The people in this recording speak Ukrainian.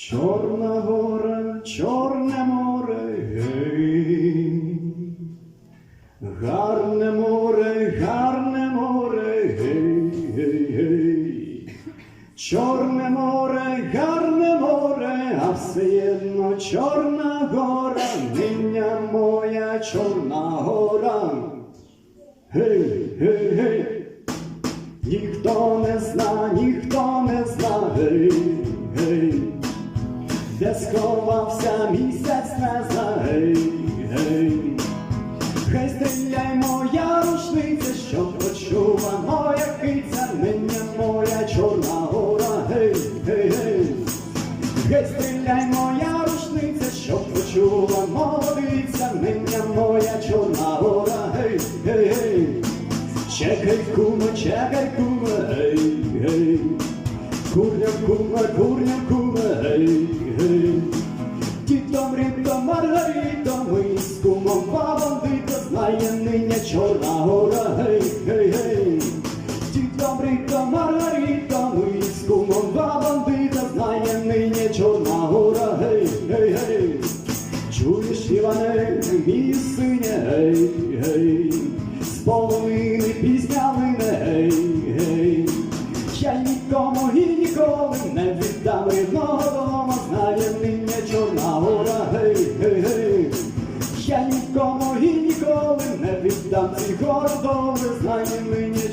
Чорна гора, чорне море, гей. Гарне море, гарне море, гей, гей, гей. Чорне море, гарне море, а все єдно чорна гора, ниня моя чорна гора. Гей, гей, гей. Ніхто не зна, ніхто не зна, гей. Де сховався місяць не гей, гей. Хай стріляй моя рушниця, що почула моя киця, ниня моя чорна гора, гей, гей, гей. Гей, стріляй моя рушниця, що почула молодиця, ниня моя чорна гора, гей, гей, гей. Чекай, кума, чекай, кума, гей, гей. Курням, куме, курням, куме, гей, гей. Тітом, рідом, Маргарітом, ми з кумом Павлом дико знає ниня чорна гора, гей, гей, гей. Тітом, рідом, Маргарітом, ми з кумом Павлом дико знає ниня чорна гора, гей, гей. Чуєш, Іване, мій синя, гей, гей. не віддам рідного дома, знає мене чорна гора, гей, гей, гей. Я нікому і ніколи не віддам цей городом, знає мені